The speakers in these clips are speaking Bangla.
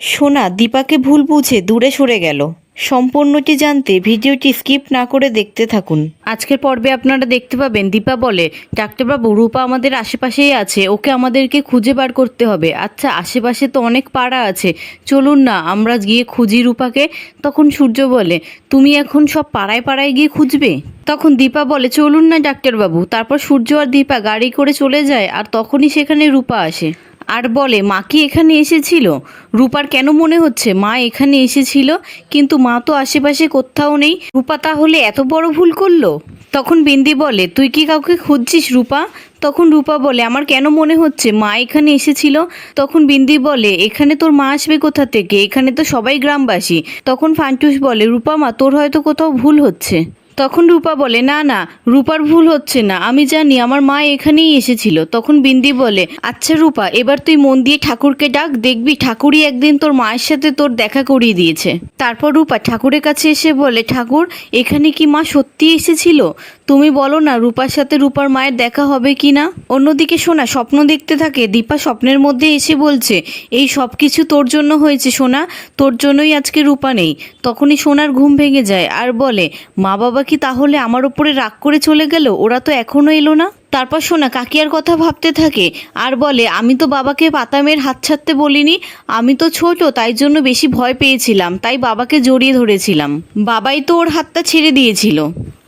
সোনা দীপাকে ভুল বুঝে দূরে সরে গেল। সম্পূর্ণটি জানতে ভিডিওটি স্কিপ না করে দেখতে থাকুন। আজকের পর্বে আপনারা দেখতে পাবেন, দীপা বলে, ডাক্তারবাবু, রূপা আমাদের আশেপাশেই আছে, ওকে আমাদেরকে খুঁজে বার করতে হবে। আচ্ছা আশেপাশে তো অনেক পাড়া আছে। চলুন না, আমরা গিয়ে খুঁজি রূপাকে। তখন সূর্য বলে, তুমি এখন সব পাড়ায় পাড়ায় গিয়ে খুঁজবে? তখন দীপা বলে, চলুন না, ডাক্তারবাবু। তারপর সূর্য আর দীপা গাড়ি করে চলে যায়, আর তখনই সেখানে রূপা আসে। আর বলে, মা কি এখানে এসেছিল? রূপার কেন মনে হচ্ছে, মা এখানে এসেছিল, কিন্তু মা তো আশেপাশে কোথাও নেই। রূপা তাহলে এত বড় ভুল করল? তখন বিন্দি বলে, তুই কি কাউকে খুঁজছিস রূপা? তখন রূপা বলে, আমার কেন মনে হচ্ছে, মা এখানে এসেছিল? তখন বিন্দি বলে, এখানে তোর মা আসবে কোথা থেকে? এখানে তো সবাই গ্রামবাসী। তখন ফান্টুস বলে, রূপা মা, তোর হয়তো কোথাও ভুল হচ্ছে। তখন রূপা বলে, না না, রূপার ভুল হচ্ছে না। আমি জানি আমার মা এখানেই এসেছিল। তখন বিন্দি বলে আচ্ছা রূপা, এবার তুই মন দিয়ে ঠাকুরকে ডাক, দেখবি ঠাকুরই একদিন তোর মায়ের সাথে তোর দেখা করিয়ে দিয়েছে। তারপর রূপা ঠাকুরের কাছে এসে বলে, ঠাকুর, এখানে কি মা সত্যি এসেছিল? তুমি বলো না, রূপার সাথে রূপার মায়ের দেখা হবে কি না? অন্যদিকে সোনা স্বপ্ন দেখতে থাকে, দীপা স্বপ্নের মধ্যে এসে বলছে, এই সব কিছু তোর জন্য হয়েছে সোনা, তোর জন্যই আজকে রূপা নেই। তখনই সোনার ঘুম ভেঙে যায় আর বলে, মা বাবা কি তাহলে আমার ওপরে রাগ করে চলে গেল? ওরা তো এখনও এলো না। তারপর শোনা কাকিয়ার কথা ভাবতে থাকে। আর বলে, আমি তো বাবাকে পাতামের হাত ছাড়তে বলিনি। আমি তো ছোট, তাই জন্য বেশি ভয় পেয়েছিলাম। তাই বাবাকে জড়িয়ে ধরেছিলাম। বাবাই তো ওর হাতটা ছেড়ে দিয়েছিল।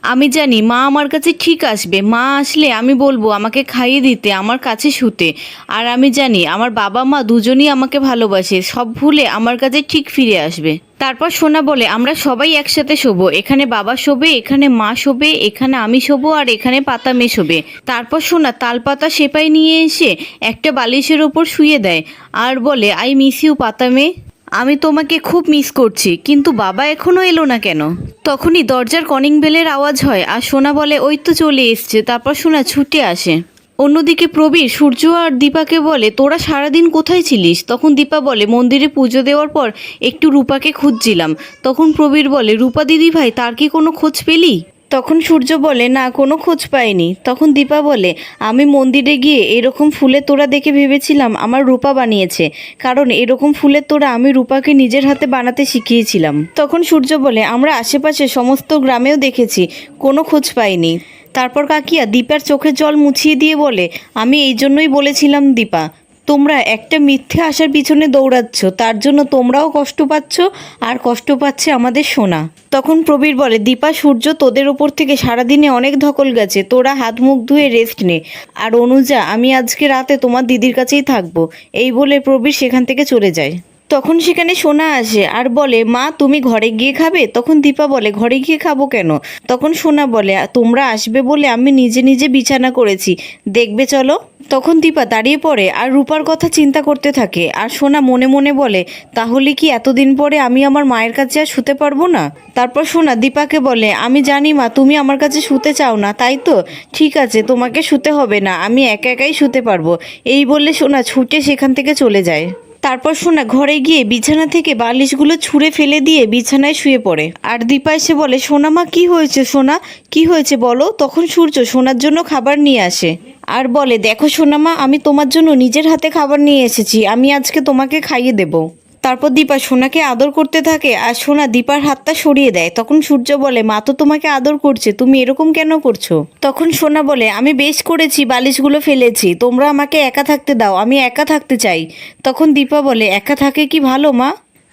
আমি জানি মা আমার কাছে ঠিক আসবে। মা আসলে আমি বলব, আমাকে খাইয়ে দিতে, আমার কাছে শুতে। আর আমি জানি আমার বাবা মা দুজনই আমাকে ভালোবাসে, সব ভুলে আমার কাছে ঠিক ফিরে আসবে। তারপর সোনা বলে, আমরা সবাই একসাথে শোবো। এখানে বাবা শোবে, এখানে মা শোবে, এখানে আমি শোবো, আর এখানে পাতা মে শোবে তারপর সোনা তালপাতা সেপাই নিয়ে এসে একটা বালিশের ওপর শুয়ে দেয়। আর বলে, আই মিস ইউ পাতা মে। আমি তোমাকে খুব মিস করছি, কিন্তু বাবা এখনও এলো না কেন? তখনই দরজার কনিং বেলের আওয়াজ হয়, আর সোনা বলে, ওই তো চলে এসছে। তারপর সোনা ছুটে আসে। অন্যদিকে প্রবীর, সূর্য আর দীপাকে বলে, তোরা সারাদিন কোথায় ছিলিস? তখন দীপা বলে, মন্দিরে পুজো দেওয়ার পর একটু রূপাকে খুঁজছিলাম। তখন প্রবীর বলে, রূপা দিদি ভাই তার কি কোনো খোঁজ পেলি? তখন সূর্য বলে, না, কোনো খোঁজ পাইনি। তখন দীপা বলে, আমি মন্দিরে গিয়ে এরকম ফুলের তোড়া দেখে ভেবেছিলাম আমার রূপা বানিয়েছে, কারণ এরকম ফুলের তোড়া আমি রূপাকে নিজের হাতে বানাতে শিখিয়েছিলাম। তখন সূর্য বলে, আমরা আশেপাশে সমস্ত গ্রামেও দেখেছি, কোনো খোঁজ পাইনি। তারপর কাকিয়া দীপার চোখের জল মুছিয়ে দিয়ে বলে, আমি এই জন্যই বলেছিলাম দীপা তোমরা একটা মিথ্যে আসার পিছনে দৌড়াচ্ছ, তার জন্য তোমরাও কষ্ট পাচ্ছ আর কষ্ট পাচ্ছে আমাদের সোনা। তখন প্রবীর বলে, দীপা, সূর্য তোদের ওপর থেকে সারাদিনে অনেক ধকল গেছে, তোরা হাত মুখ ধুয়ে রেস্ট নে। আর অনুজা, আমি আজকে রাতে তোমার দিদির কাছেই থাকব। এই বলে প্রবীর সেখান থেকে চলে যায়। তখন সেখানে সোনা আসে আর বলে, মা, তুমি ঘরে গিয়ে খাবে? তখন দীপা বলে, ঘরে গিয়ে খাব কেন? তখন সোনা বলে, তোমরা আসবে বলে আমি নিজে নিজে বিছানা করেছি। দেখবে চলো? তখন দীপা দাঁড়িয়ে পড়ে আর রূপার কথা চিন্তা করতে থাকে। আর সোনা মনে মনে বলে, তাহলে কি এতদিন পরে আমি আমার মায়ের কাছে আর শুতে পারব না? তারপর সোনা দীপাকে বলে, আমি জানি মা, তুমি আমার কাছে শুতে চাও না, তাই তো? ঠিক আছে, তোমাকে শুতে হবে না, আমি একা একাই শুতে পারব। এই বললে সোনা ছুটে সেখান থেকে চলে যায়। তারপর সোনা ঘরে গিয়ে বিছানা থেকে বালিশগুলো ছুঁড়ে ফেলে দিয়ে বিছানায় শুয়ে পড়ে। আর দীপা এসে বলে, সোনা মা, কি হয়েছে সোনা? কি হয়েছে বলো? তখন সূর্য সোনার জন্য খাবার নিয়ে আসে। আর বলে, দেখো সোনামা আমি তোমার জন্য নিজের হাতে খাবার নিয়ে এসেছি। আমি আজকে তোমাকে খাইয়ে দেবো। তারপর দীপা সোনাকে আদর করতে থাকে আর সোনা দীপার হাতটা সরিয়ে দেয়। তখন সূর্য বলে, মা তো তোমাকে আদর করছে, তুমি এরকম কেন করছ? তখন সোনা বলে, আমি বেশ করেছি, বালিশগুলো ফেলেছি, তোমরা আমাকে একা থাকতে দাও, আমি একা থাকতে চাই। তখন দীপা বলে, একা থাকে কি ভালো, মা?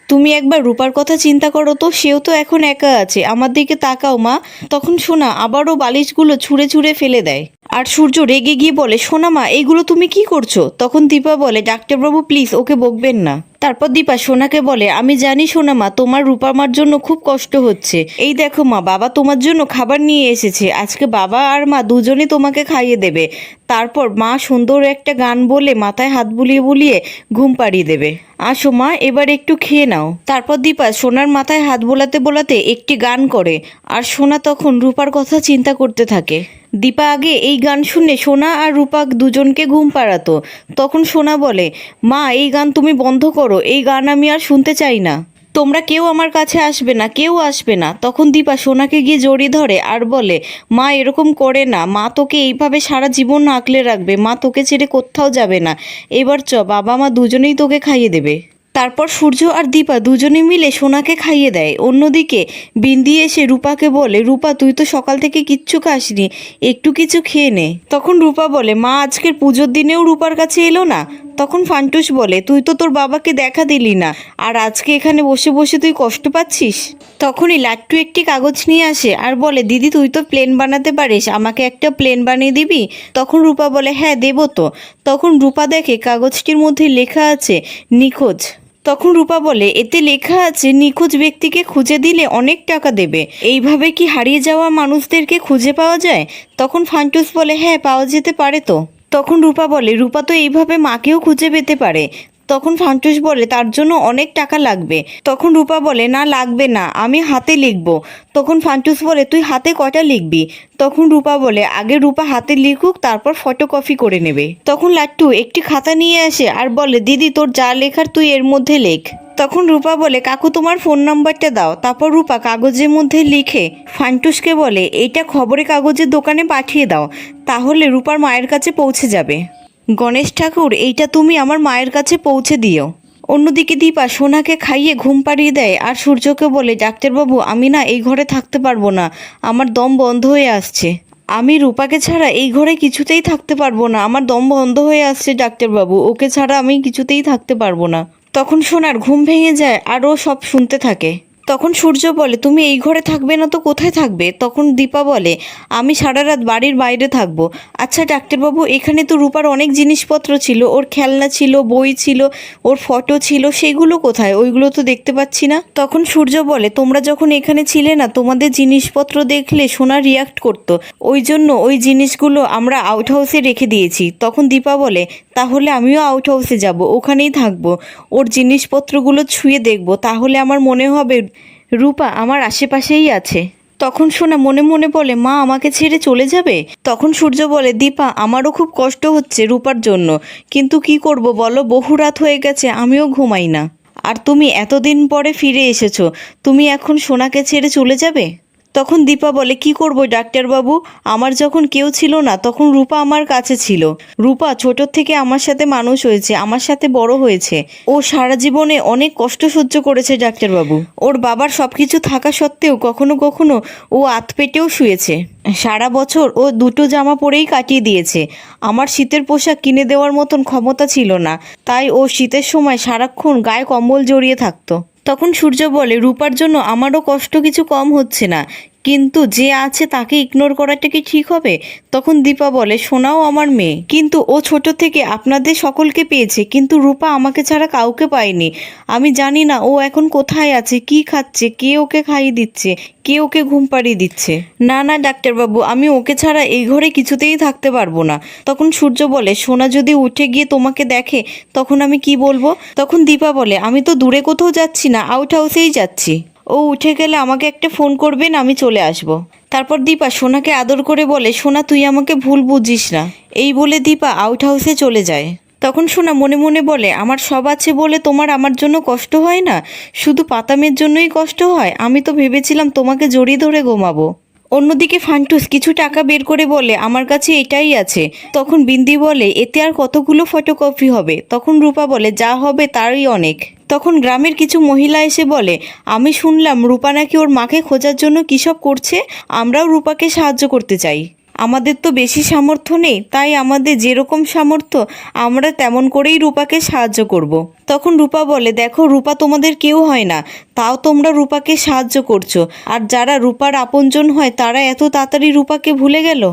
তুমি একবার রূপার কথা চিন্তা করো তো, সেও তো এখন একা আছে, আমার দিকে তাকাও, মা। তখন সোনা আবারও বালিশগুলো ছুঁড়ে ছুঁড়ে ফেলে দেয়। আর সূর্য রেগে গিয়ে বলে, সোনা মা এইগুলো তুমি কি করছ? তখন দীপা বলে, ডাক্তারবাবু প্লিজ ওকে বকবেন না। তারপর দীপা সোনাকে বলে, আমি জানি সোনা মা, তোমার রূপা মার জন্য খুব কষ্ট হচ্ছে। এই দেখো মা, বাবা তোমার জন্য খাবার নিয়ে এসেছে। আজকে বাবা আর মা দুজনে তোমাকে খাইয়ে দেবে। তারপর মা সুন্দর একটা গান বলে মাথায় হাত বুলিয়ে বুলিয়ে ঘুম পাড়িয়ে দেবে। আসো মা, এবার একটু খেয়ে নাও। তারপর দীপা সোনার মাথায় হাত বোলাতে বোলাতে একটি গান করে। আর সোনা তখন রূপার কথা চিন্তা করতে থাকে। দীপা আগে এই গান শুনে সোনা আর রূপাক দুজনকে ঘুম পাড়াতো। তখন সোনা বলে, মা, এই গান তুমি বন্ধ করো, এই গান আমি আর শুনতে চাই না। তোমরা কেউ আমার কাছে আসবে না, কেউ আসবে না। তখন দীপা সোনাকে গিয়ে জড়িয়ে ধরে আর বলে, মা, এরকম করে না, মা তোকে এইভাবে সারা জীবন আঁকলে রাখবে, মা তোকে ছেড়ে কোথাও যাবে না। এবার চ বাবা মা দুজনেই তোকে খাইয়ে দেবে। তারপর সূর্য আর দীপা দুজনে মিলে সোনাকে খাইয়ে দেয়। অন্যদিকে বিন্দি এসে রূপাকে বলে, রূপা, তুই তো সকাল থেকে কিচ্ছু খাসনি, একটু কিছু খেয়ে নে। তখন রূপা বলে, মা, আজকের পুজোর দিনেও রূপার কাছে এলো না? তখন ফান্টুস বলে, তুই তো তোর বাবাকে দেখা দিলি না, আর আজকে এখানে বসে বসে তুই কষ্ট পাচ্ছিস? তখনই লাট্টু একটি কাগজ নিয়ে আসে আর বলে, দিদি, তুই তো প্লেন বানাতে পারিস, আমাকে একটা প্লেন বানিয়ে দিবি? তখন রূপা বলে হ্যাঁ দেবো তো। তখন রূপা দেখে কাগজটির মধ্যে লেখা আছে, নিখোঁজ। তখন রূপা বলে, এতে লেখা আছে, নিখোঁজ ব্যক্তিকে খুঁজে দিলে অনেক টাকা দেবে। এইভাবে কি হারিয়ে যাওয়া মানুষদেরকে খুঁজে পাওয়া যায়? তখন ফান্টুস বলে হ্যাঁ পাওয়া যেতে পারে তো। তখন রূপা বলে, রূপা তো এইভাবে মাকেও খুঁজে পেতে পারে। তখন ফান্টুস বলে, তার জন্য অনেক টাকা লাগবে। তখন রূপা বলে, না, লাগবে না, আমি হাতে লিখব। তখন ফান্টুস বলে, তুই হাতে কটা লিখবি? তখন রূপা বলে, আগে রূপা হাতে লিখুক, তারপর ফটোকপি করে নেবে। তখন লাট্টু একটি খাতা নিয়ে আসে আর বলে, দিদি, তোর যা লেখার তুই এর মধ্যে লেখ। তখন রূপা বলে, কাকু, তোমার ফোন নাম্বারটা দাও। তারপর রূপা কাগজের মধ্যে লিখে ফান্টুসকে বলে, এইটা খবরের কাগজের দোকানে পাঠিয়ে দাও, তাহলে রূপার মায়ের কাছে পৌঁছে যাবে। গণেশ ঠাকুর, এইটা তুমি আমার মায়ের কাছে পৌঁছে দিও। অন্যদিকে দীপা সোনাকে খাইয়ে ঘুম পাড়িয়ে দেয়, আর সূর্যকে বলে, ডাক্তারবাবু, আমি না এই ঘরে থাকতে পারব না। আমার দম বন্ধ হয়ে আসছে। আমি রূপাকে ছাড়া এই ঘরে কিছুতেই থাকতে পারব না। আমার দম বন্ধ হয়ে আসছে, ডাক্তারবাবু। ওকে ছাড়া আমি কিছুতেই থাকতে পারব না। তখন সোনার ঘুম ভেঙে যায়, আর ও সব শুনতে থাকে। তখন সূর্য বলে, তুমি এই ঘরে থাকবে না তো কোথায় থাকবে? তখন দীপা বলে, আমি সারা রাত বাড়ির বাইরে থাকব। আচ্ছা ডাক্তারবাবু, এখানে তো রূপার অনেক জিনিসপত্র ছিল। ওর খেলনা ছিল, বই ছিল, ওর ফটো ছিল, সেগুলো কোথায়? ওইগুলো তো দেখতে পাচ্ছি না। তখন সূর্য বলে, তোমরা যখন এখানে ছিলে না, তোমাদের জিনিসপত্র দেখলে সোনা রিয়াক্ট করতো। ওই জন্য ওই জিনিসগুলো আমরা আউট হাউসে রেখে দিয়েছি। তখন দীপা বলে, তাহলে আমিও আউট হাউসে যাব, ওখানেই থাকব। ওর জিনিসপত্রগুলো ছুঁয়ে দেখব। তাহলে আমার মনে হবে রূপা আমার আশেপাশেই আছে। তখন সোনা মনে মনে বলে, মা আমাকে ছেড়ে চলে যাবে? তখন সূর্য বলে, দীপা, আমারও খুব কষ্ট হচ্ছে রূপার জন্য। কিন্তু কি করব বলো, বহু রাত হয়ে গেছে, আমিও ঘুমাই না। আর তুমি এতদিন পরে ফিরে এসেছ, তুমি এখন সোনাকে ছেড়ে চলে যাবে? তখন দীপা বলে, কি করব ডাক্তারবাবু? আমার যখন কেউ ছিল না, তখন রূপা আমার কাছে ছিল। রূপা ছোট থেকে আমার সাথে মানুষ হয়েছে, আমার সাথে বড় হয়েছে। ও সারা জীবনে অনেক কষ্ট সহ্য করেছে ডাক্তারবাবু। ওর বাবার সব কিছু থাকা সত্ত্বেও কখনো কখনো ও আত পেটেও শুয়েছে। সারা বছর ও দুটো জামা পরেই কাটিয়ে দিয়েছে। আমার শীতের পোশাক কিনে দেওয়ার মতন ক্ষমতা ছিল না। তাই ও শীতের সময় সারাক্ষণ গায়ে কম্বল জড়িয়ে থাকতো। তখন সূর্য বলে রূপার জন্য আমারও কষ্ট কিছু কম হচ্ছে না। কিন্তু যে আছে তাকে ইগনোর করাটা কি ঠিক হবে? তখন দীপা বলে সোনাও আমার মেয়ে। কিন্তু ও ছোট থেকে আপনাদের সকলকে পেয়েছে, কিন্তু রূপা আমাকে ছাড়া কাউকে পায়নি। আমি জানি না ও এখন কোথায় আছে, কি খাচ্ছে, কে ওকে খাইয়ে দিচ্ছে, কে ওকে ঘুম পাড়িয়ে দিচ্ছে। না না, ডাক্তারবাবু, আমি ওকে ছাড়া এই ঘরে কিছুতেই থাকতে পারব না। তখন সূর্য বলে, সোনা যদি উঠে গিয়ে তোমাকে দেখে, তখন আমি কি বলব? তখন দীপা বলে, আমি তো দূরে কোথাও যাচ্ছি না আউট হাউসেই যাচ্ছি। ও উঠে গেলে আমাকে একটা ফোন করবেন আমি চলে আসব। তারপর দীপা সোনাকে আদর করে বলে, সোনা, তুই আমাকে ভুল বুঝিস না। এই বলে দীপা আউট হাউসে চলে যায়। তখন সোনা মনে মনে বলে, আমার সব আছে বলে তোমার আমার জন্য কষ্ট হয় না? শুধু পাতামের জন্যই কষ্ট হয়? আমি তো ভেবেছিলাম তোমাকে জড়িয়ে ধরে ঘুমাবো। অন্যদিকে ফান্টুস কিছু টাকা বের করে বলে, আমার কাছে এটাই আছে। তখন বিন্দি বলে, এতে আর কতগুলো ফটোকপি হবে? তখন রূপা বলে, যা হবে তারই অনেক। তখন গ্রামের কিছু মহিলা এসে বলে, আমি শুনলাম রূপা নাকি ওর মাকে খোঁজার জন্য কী সব করছে? আমরাও রূপাকে সাহায্য করতে চাই। আমাদের তো বেশি সামর্থ্য নেই, তাই আমাদের যেরকম সামর্থ্য, আমরা তেমন করেই রূপাকে সাহায্য করব। তখন রূপা বলে, দেখো, রূপা তোমাদের কেউ হয় না, তাও তোমরা রূপাকে সাহায্য করছ, আর যারা রূপার আপনজন হয়, তারা এত তাড়াতাড়ি রূপাকে ভুলে গেল